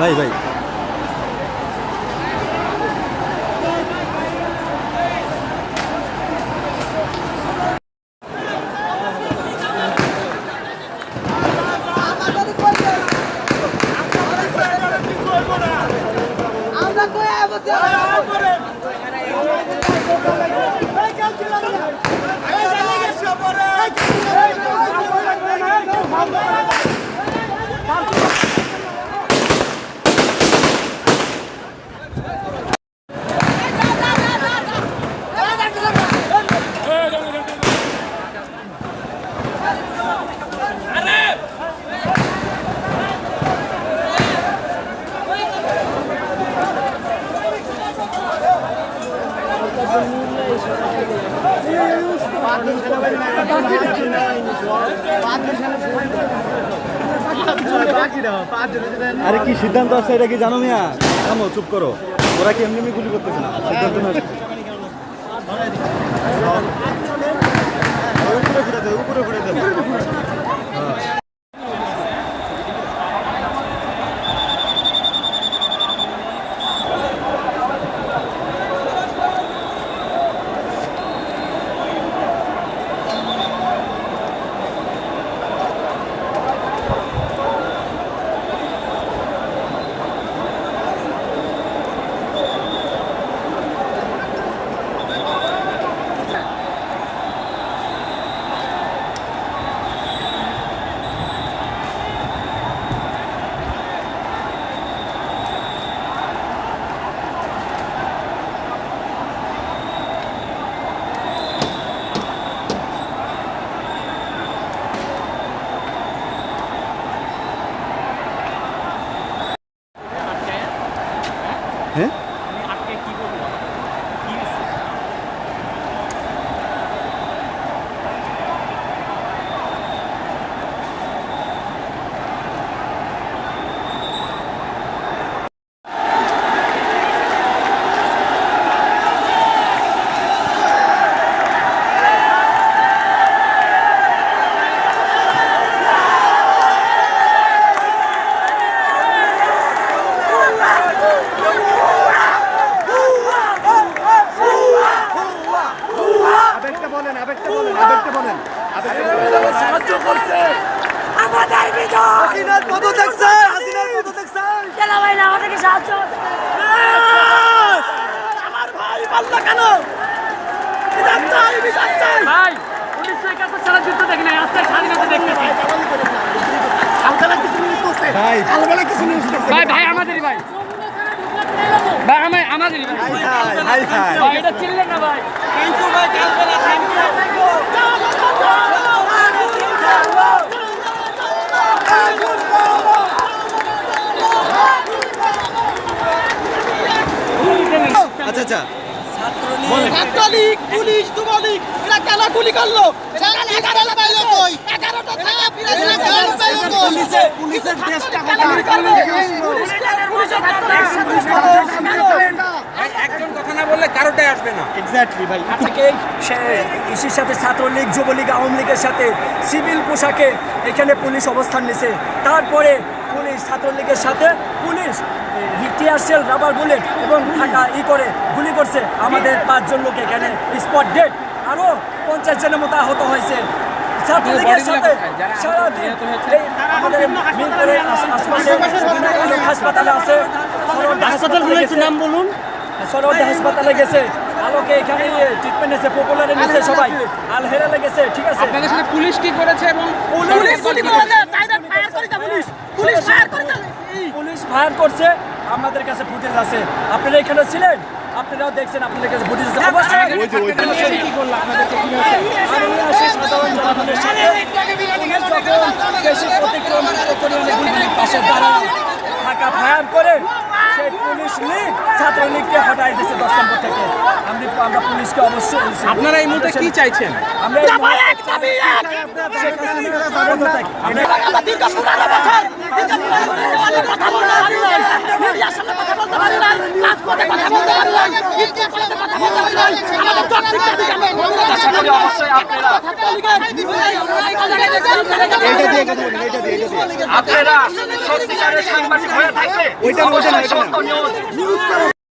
ভাই ভাই আমরা আরে কি সিদ্ধান্ত আছে? এটা কি জানো মিয়া? থামো, চুপ করো। ওরা কি এমনি গুলি করতেছে না? সিদ্ধান্ত উপরে উপরে ঘুরে দেয় হ্যাঁ আবেগটা বলেন আবেগটা বলেন আবেগটা বলেন সাহায্য করছে আমাদের বিজয় হাসিনার পদ দেখছে হাসিনার পদ দেখছে সেনাবাহিনী আমাদেরকে সাহায্য আমার ভাই পাল্লা কেন? বিচার চাই বিচার চাই। ভাই উনিশশো একাত্তর সালের যুদ্ধ দেখি নাই আজকে স্বাধীনতা দেখতেছি ভাই ভাই। ভাই আমাদেরই ভাই। ভাই আমার আমাদেরই ভাই। হাই হাই হাই ভাই। এটা চিনলেন না ভাই? থ্যাংক ভাই কালবেলা ছাত্রলীগ পুলিশ যুবলীগ এরা কেন গুলি করল। একজন কথা না বললে কারোটাই আসবে না। এক্স্যাক্টলি ভাই। থেকে ইসির সাথে ছাত্রলীগ যুবলীগ আওয়ামী লীগের সাথে সিভিল পোশাকে এখানে পুলিশ অবস্থান নিছে। তারপরে ছাত্রলীগের সাথে পুলিশ টিয়ারশেল রাবার বুলেট এবং ঢাকা ই করে গুলি করছে আমাদের পাঁচজন লোক এখানে। স্পট ডেট আরও পঞ্চাশ জনের মতো আহত হয়েছে। ছাত্রলীগের সাথে সারাদিন আমাদের হাসপাতালে আছে। নাম বলুন। হাসপাতালে গেছে। আলোকে এখানে ট্রিটমেন্ট পপুলারে সবাই। আল গেছে ঠিক আছে। পুলিশ কি করেছে এবং পুলিশ পুলিশ ফায়ার করছে আমাদের কাছে ফুটেজ আছে আপনারা এখানে ছিলেন আপনারাও দেখছেন আপনাদের কাছে ফুটেজ আছে অবশ্যই কি করল আপনাদেরকে কি হয়েছে? আমি আসি সাধারণ জনগণের সাথে বেশি গুলগুলি পাশে দাঁড়ানো থাকা ফায়ার করে সেই পুলিশ লীগ ছাত্রলীগকে হটাই দিয়েছে দশ নম্বর থেকে আমি আমরা পুলিশকে অবশ্যই আপনারা এই মুহূর্তে কি চাইছেন আমরা এই মুহূর্তে কথা বলতে পারি নাই মধ্যে অবশ্যই আপনারা সত্যিকারের সাংবাদিক হয়ে থাকলে ওইটা। সত্য নিউজ